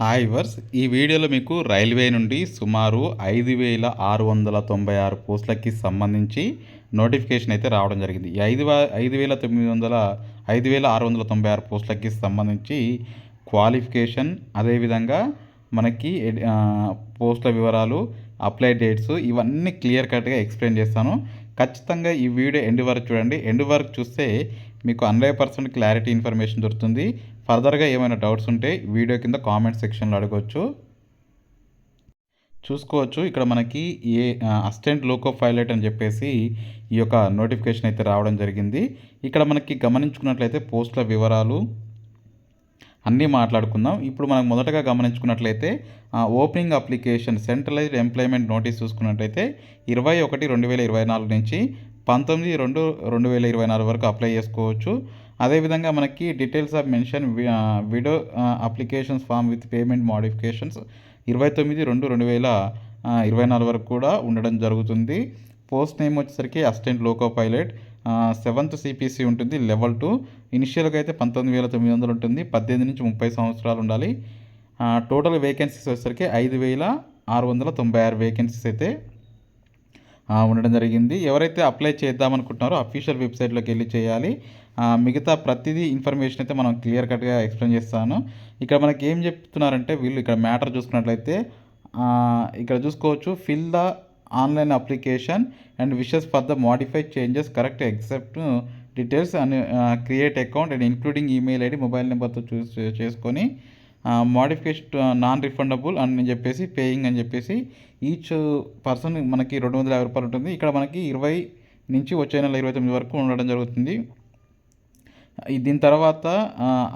Hi verse ఈ వీడియోలో మీకు రైల్వే నుండి సుమారు ఐదు వేల ఆరు వందల తొంభై ఆరు పోస్టులకి సంబంధించి నోటిఫికేషన్ అయితే రావడం జరిగింది. ఈ ఐదు ఐదు వేల తొమ్మిది వందల ఐదు వేల ఆరు వందల తొంభై ఆరు పోస్టులకి సంబంధించి క్వాలిఫికేషన్ అదేవిధంగా మనకి పోస్టుల వివరాలు అప్లై డేట్స్ ఇవన్నీ క్లియర్ కట్గా ఎక్స్ప్లెయిన్ చేస్తాను. ఖచ్చితంగా ఈ వీడియో ఎండ్ వరకు చూడండి. ఎండ్ వరకు చూస్తే మీకు హండ్రెడ్ పర్సెంట్ క్లారిటీ ఇన్ఫర్మేషన్ దొరుకుతుంది. ఫర్దర్గా ఏమైనా డౌట్స్ ఉంటే వీడియో కింద కామెంట్ సెక్షన్లో అడగవచ్చు చూసుకోవచ్చు. ఇక్కడ మనకి ఏ అసిస్టెంట్ లోకో పైలట్ అని చెప్పేసి ఈ యొక్క నోటిఫికేషన్ అయితే రావడం జరిగింది. ఇక్కడ మనకి గమనించుకున్నట్లయితే పోస్టుల వివరాలు అన్నీ మాట్లాడుకుందాం. ఇప్పుడు మనం మొదటగా గమనించుకున్నట్లయితే opening application centralised employment notice చూసుకున్నట్లయితే ఇరవై ఒకటి రెండు వేల ఇరవై నాలుగు నుంచి పంతొమ్మిది రెండు రెండు వేల ఇరవై నాలుగు వరకు అప్లై చేసుకోవచ్చు. అదేవిధంగా మనకి details of mention window applications form with payment modifications ఇరవై తొమ్మిది రెండు రెండు వేల ఇరవై నాలుగు వరకు కూడా ఉండడం జరుగుతుంది. పోస్ట్ నేమ్ వచ్చేసరికి assistant loco pilot seventh CPC ఉంటుంది లెవెల్ టూ ఇనిషియల్గా అయితే పంతొమ్మిది వేల తొమ్మిది వందలు ఉంటుంది పద్దెనిమిది నుంచి ముప్పై సంవత్సరాలు ఉండాలి. టోటల్ వేకెన్సీస్ వచ్చేసరికి ఐదు వేల ఆరు వందల తొంభై ఆరు వేకెన్సీస్ అయితే ఉండడం జరిగింది. ఎవరైతే అప్లై చేద్దామనుకుంటున్నారో అఫీషియల్ వెబ్సైట్లోకి వెళ్ళి చేయాలి. మిగతా ప్రతిదీ ఇన్ఫర్మేషన్ అయితే మనం క్లియర్ కట్గా ఎక్స్ప్లెయిన్ చేస్తాను. ఇక్కడ మనకి ఏం చెప్తున్నారంటే వీళ్ళు ఇక్కడ మ్యాటర్ చూసుకున్నట్లయితే ఇక్కడ చూసుకోవచ్చు fill the online application and wishes for the modified changes correct except details and create account and including email ID mobile నెంబర్తో చూస్ చేసుకొని మోడిఫికేషన్ నాన్ రిఫండబుల్ అని చెప్పేసి పేయింగ్ అని చెప్పేసి ఈచ్ పర్సన్ మనకి రెండు వందల యాభై రూపాయలు ఉంటుంది. ఇక్కడ మనకి ఇరవై నుంచి వచ్చే నెల ఇరవై తొమ్మిది వరకు ఉండడం జరుగుతుంది. దీని తర్వాత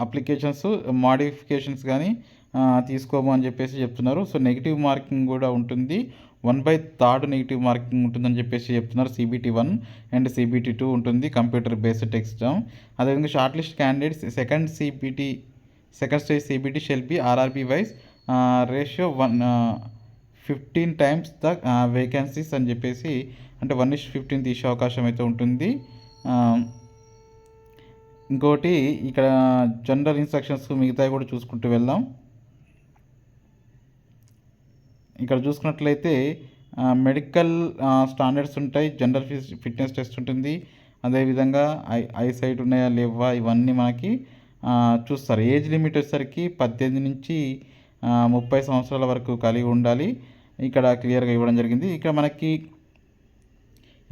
అప్లికేషన్స్ మాడిఫికేషన్స్ కానీ తీసుకోము అని చెప్పేసి చెప్తున్నారు. సో నెగిటివ్ మార్కింగ్ కూడా ఉంటుంది. One by third negative marking ఉంటుందని చెప్పేసి చెప్తున్నారు. CBT one and CBT two ఉంటుంది. కంప్యూటర్ బేస్డ్ ఎగ్జామ్ అదేవిధంగా short list candidates second CBT second stage CBT shall be RRB wise ratio one fifteen times the vacancies అని చెప్పేసి అంటే one is fifteen తీసే అవకాశం అయితే ఉంటుంది. ఇంకోటి ఇక్కడ జనరల్ ఇన్స్ట్రక్షన్స్ మిగతావి కూడా చూసుకుంటూ వెళ్దాం. ఇక్కడ చూసుకున్నట్లయితే మెడికల్ స్టాండర్డ్స్ ఉంటాయి జనరల్ ఫిట్నెస్ టెస్ట్ ఉంటుంది. అదేవిధంగా ఐ ఐ సైట్ ఉన్నాయా లేవా ఇవన్నీ మనకి చూస్తారు. ఏజ్ లిమిట్ వచ్చేసరికి పద్దెనిమిది నుంచి ముప్పై సంవత్సరాల వరకు కలిగి ఉండాలి. ఇక్కడ క్లియర్గా ఇవ్వడం జరిగింది. ఇక్కడ మనకి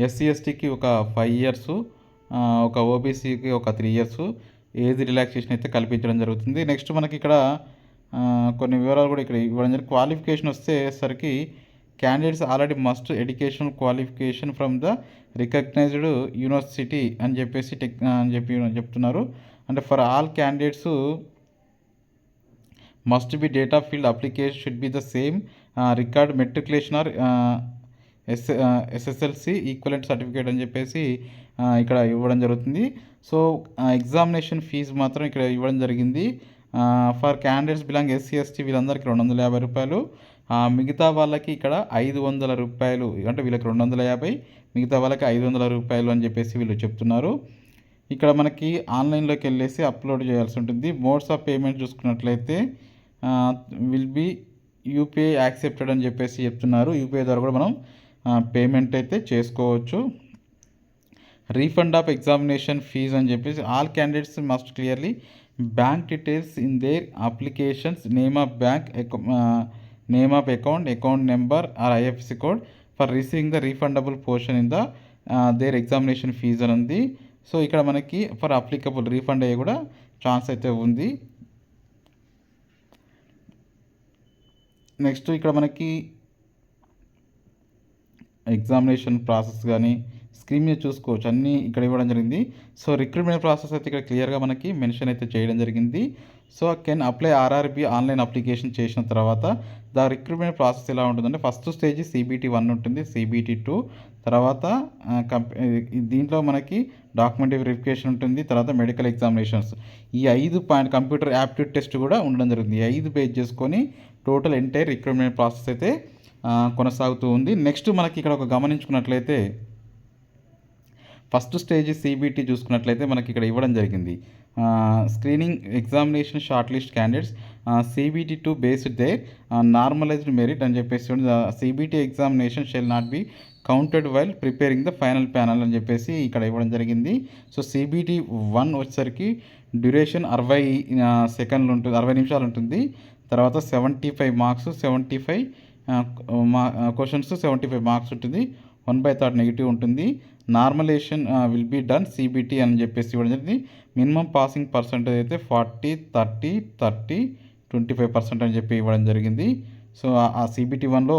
ఎస్సీ ఎస్టీకి ఒక ఫైవ్ ఇయర్స్ ఒక ఓబీసీకి ఒక త్రీ ఇయర్స్ ఏజ్ రిలాక్సేషన్ అయితే కల్పించడం జరుగుతుంది. నెక్స్ట్ మనకి ఇక్కడ కొన్ని వివరాలు కూడా ఇక్కడ ఇవ్వడం జరిగింది. క్వాలిఫికేషన్ వచ్చేసరికి candidates already must education qualification from the recognised university అని చెప్పేసి టెక్ అని చెప్పి చెప్తున్నారు. అంటే for all candidates must be data field application should be the same record matriculation or S SSLC equivalent certificate అని చెప్పేసి ఇక్కడ ఇవ్వడం జరుగుతుంది. సో ఎగ్జామినేషన్ ఫీజు మాత్రం ఇక్కడ ఇవ్వడం జరిగింది. For candidates belong SC ST వీళ్ళందరికీ రెండు వందల యాభై రూపాయలు. మిగతా వాళ్ళకి ఇక్కడ ఐదు వందల రూపాయలు అంటే వీళ్ళకి రెండు వందల యాభై మిగతా వాళ్ళకి ఐదు వందల రూపాయలు అని చెప్పేసి వీళ్ళు చెప్తున్నారు. ఇక్కడ మనకి ఆన్లైన్లోకి వెళ్ళేసి అప్లోడ్ చేయాల్సి ఉంటుంది. మోడ్స్ ఆఫ్ పేమెంట్ చూసుకున్నట్లయితే విల్ బి యూపీఐ యాక్సెప్టెడ్ అని చెప్పేసి చెప్తున్నారు. యూపీఐ ద్వారా కూడా మనం పేమెంట్ అయితే చేసుకోవచ్చు. రీఫండ్ ఆఫ్ ఎగ్జామినేషన్ ఫీజ్ అని చెప్పేసి all candidates must clearly bank details in their applications name of bank name of account account number or IFC code for receiving the refundable portion in the their examination fee అని ఉంది. So ఇక్కడ మనకి for applicable refund అయ్యే కూడా chance అయితే ఉంది. Next ఇక్కడ మనకి ఎగ్జామినేషన్ ప్రాసెస్ కానీ స్క్రీన్ మీద చూసుకోవచ్చు. అన్నీ ఇక్కడ ఇవ్వడం జరిగింది. సో రిక్రూట్మెంట్ ప్రాసెస్ అయితే ఇక్కడ క్లియర్గా మనకి మెన్షన్ అయితే చేయడం జరిగింది. So can apply RRB online application చేసిన తర్వాత ద రిక్రూట్మెంట్ ప్రాసెస్ ఎలా ఉంటుందంటే ఫస్ట్ స్టేజ్ సిబిటీ వన్ ఉంటుంది సిబిటీ టూ. తర్వాత కంప్- దీంట్లో మనకి డాక్యుమెంట్ వెరిఫికేషన్ ఉంటుంది తర్వాత మెడికల్ ఎగ్జామినేషన్స్. ఈ ఐదు పాయింట్ కంప్యూటర్ యాప్టిట్యూడ్ టెస్ట్ కూడా ఉండడం జరుగుతుంది. ఐదు పేజ్ చేసుకొని టోటల్ ఎంటైర్ రిక్రూట్మెంట్ ప్రాసెస్ అయితే కొనసాగుతూ ఉంది. నెక్స్ట్ మనకి ఇక్కడ ఒక గమనించుకున్నట్లయితే ఫస్ట్ స్టేజ్ సిబిటీ చూసుకున్నట్లయితే మనకి ఇక్కడ ఇవ్వడం జరిగింది. Screening examination short list candidates CBT two based the normalised merit అని చెప్పేసి CBT examination shall not be counted while preparing the final panel అని చెప్పేసి ఇక్కడ ఇవ్వడం జరిగింది. సో సిబిటీ వన్ వచ్చేసరికి డ్యూరేషన్ అరవై సెకండ్లు ఉంటుంది అరవై నిమిషాలు ఉంటుంది. తర్వాత seventy five marks seventy five మా క్వశ్చన్స్ సెవెంటీ ఫైవ్ మార్క్స్ ఉంటుంది. వన్ బై థర్డ్ నెగిటివ్ ఉంటుంది. Normalisation will be done CBT అని చెప్పేసి ఇవ్వడం జరిగింది. మినిమం పాసింగ్ పర్సంటేజ్ అయితే forty thirty thirty twenty five percent అని చెప్పి ఇవ్వడం జరిగింది. సో ఆ సిబిటీ వన్లో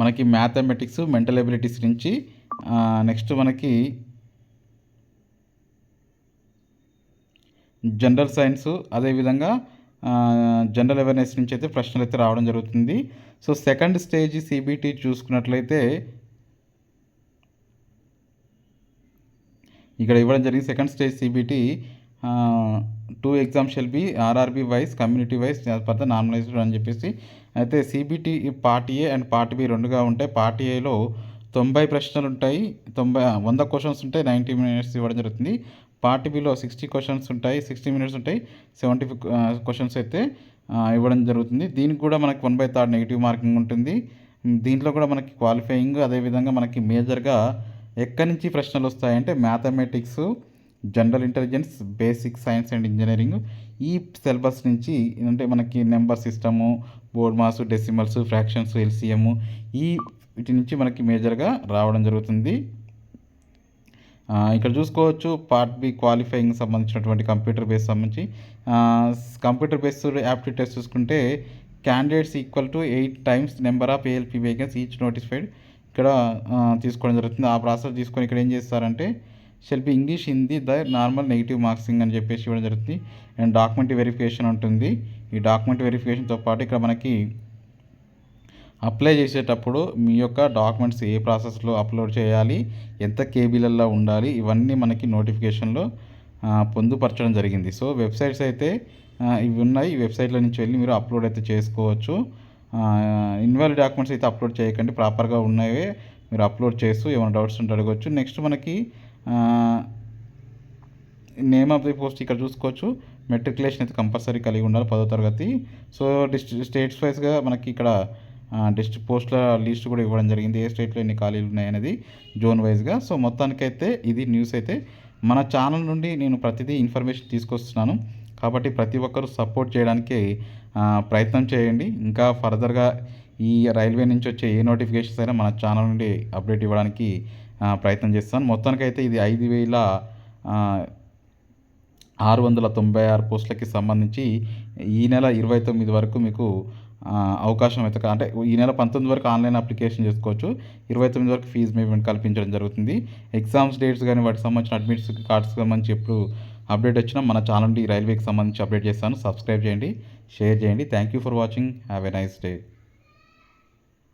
మనకి మ్యాథమెటిక్స్ మెంటల్ ఎబిలిటీస్ నుంచి నెక్స్ట్ మనకి జనరల్ సైన్స్ అదేవిధంగా జనరల్ అవేర్నెస్ నుంచి అయితే ప్రశ్నలు అయితే రావడం జరుగుతుంది. సో సెకండ్ స్టేజ్ సిబిటీ చూసుకున్నట్లయితే ఇక్కడ ఇవ్వడం జరిగింది. Second stage CBT two exams shall be RRB wise community wise per normalised అని చెప్పేసి. అయితే CBT part A and part B రెండుగా ఉంటాయి. పార్ట్ ఏలో తొంభై ప్రశ్నలు ఉంటాయి. తొంభై వంద క్వశ్చన్స్ ఉంటాయి. నైంటీ మినిట్స్ ఇవ్వడం జరుగుతుంది. పార్ట్ బిలో సిక్స్టీ క్వశ్చన్స్ ఉంటాయి సిక్స్టీ మినిట్స్ ఉంటాయి సెవెంటీ క్వశ్చన్స్ అయితే ఇవ్వడం జరుగుతుంది. దీనికి కూడా మనకి one by third negative marking ఉంటుంది. దీంట్లో కూడా మనకి క్వాలిఫైయింగ్ అదేవిధంగా మనకి మేజర్గా ఎక్కడి నుంచి ప్రశ్నలు వస్తాయంటే mathematics general intelligence basic science and engineering. ఈ సిలబస్ నుంచి అంటే మనకి number system BODMAS decimals fractions LCM ఈ వీటి నుంచి మనకి మేజర్గా రావడం జరుగుతుంది. ఇక్కడ చూసుకోవచ్చు పార్ట్ బి క్వాలిఫైయింగ్ సంబంధించినటువంటి కంప్యూటర్ బేస్ సంబంధించి. కంప్యూటర్ బేస్డ్ యాప్టిట్యూడ్ టెస్ట్ చూసుకుంటే candidates equal to eight times number of ALP vacancy each notified ఇక్కడ తీసుకోవడం జరుగుతుంది. ఆ ప్రాసెస్ తీసుకొని ఇక్కడ ఏం చేస్తారంటే shall be English Hindi the normal negative marking అని చెప్పేసి ఇవ్వడం జరుగుతుంది. అండ్ డాక్యుమెంట్ వెరిఫికేషన్ ఉంటుంది. ఈ డాక్యుమెంట్ వెరిఫికేషన్తో పాటు ఇక్కడ మనకి అప్లై చేసేటప్పుడు మీ యొక్క డాక్యుమెంట్స్ ఏ ప్రాసెస్లో అప్లోడ్ చేయాలి ఎంత కేబీలలో ఉండాలి ఇవన్నీ మనకి నోటిఫికేషన్లో పొందుపరచడం జరిగింది. సో వెబ్సైట్స్ అయితే ఇవి ఉన్నాయి. వెబ్సైట్లో వెబ్సైట్ల నుంచి వెళ్ళి మీరు అప్లోడ్ అయితే చేసుకోవచ్చు. ఇన్వాలిడ్ డాక్యుమెంట్స్ అయితే అప్లోడ్ చేయకండి. ప్రాపర్గా ఉన్నవే మీరు అప్లోడ్ చేస్తూ ఏమైనా డౌట్స్ ఉంటే అడగవచ్చు నెక్స్ట్ మనకి నేమ్ ఆఫ్ ది పోస్ట్ ఇక్కడ చూసుకోవచ్చు. మెట్రికులేషన్ అయితే కంపల్సరీ కలిగి ఉండాలి పదో తరగతి. సో డిస్ట్రి స్టేట్స్ వైజ్గా మనకి ఇక్కడ డిస్ట్రిక్ట్ పోస్టుల లిస్ట్ కూడా ఇవ్వడం జరిగింది. ఏ స్టేట్లో ఎన్ని ఖాళీలు ఉన్నాయనేది జోన్ వైజ్గా. సో మొత్తానికైతే ఇది న్యూస్ అయితే. మన ఛానల్ నుండి నేను ప్రతిదీ ఇన్ఫర్మేషన్ తీసుకొస్తున్నాను. కాబట్టి ప్రతి ఒక్కరూ సపోర్ట్ చేయడానికి ప్రయత్నం చేయండి. ఇంకా ఫర్దర్గా ఈ రైల్వే నుంచి వచ్చే ఏ నోటిఫికేషన్స్ అయినా మన ఛానల్ నుండి అప్డేట్ ఇవ్వడానికి ప్రయత్నం చేస్తాను. మొత్తానికైతే ఇది ఐదు వేల ఆరు వందల తొంభై ఆరు పోస్టులకి సంబంధించి ఈ నెల ఇరవై తొమ్మిది వరకు మీకు అవకాశం అయితే అంటే ఈ నెల పంతొమ్మిది వరకు ఆన్లైన్ అప్లికేషన్ చేసుకోవచ్చు. ఇరవై తొమ్మిది వరకు ఫీజు పేమెంట్ కల్పించడం జరుగుతుంది. ఎగ్జామ్స్ డేట్స్ కానీ వాటికి సంబంధించిన అడ్మిట్స్ కార్డ్స్ సంబంధించి ఎప్పుడు అప్డేట్ వచ్చినా మన ఛానల్ని రైల్వేకి సంబంధించి అప్డేట్ చేస్తాను. సబ్స్క్రైబ్ చేయండి షేర్ చేయండి. Thank you for watching have a nice day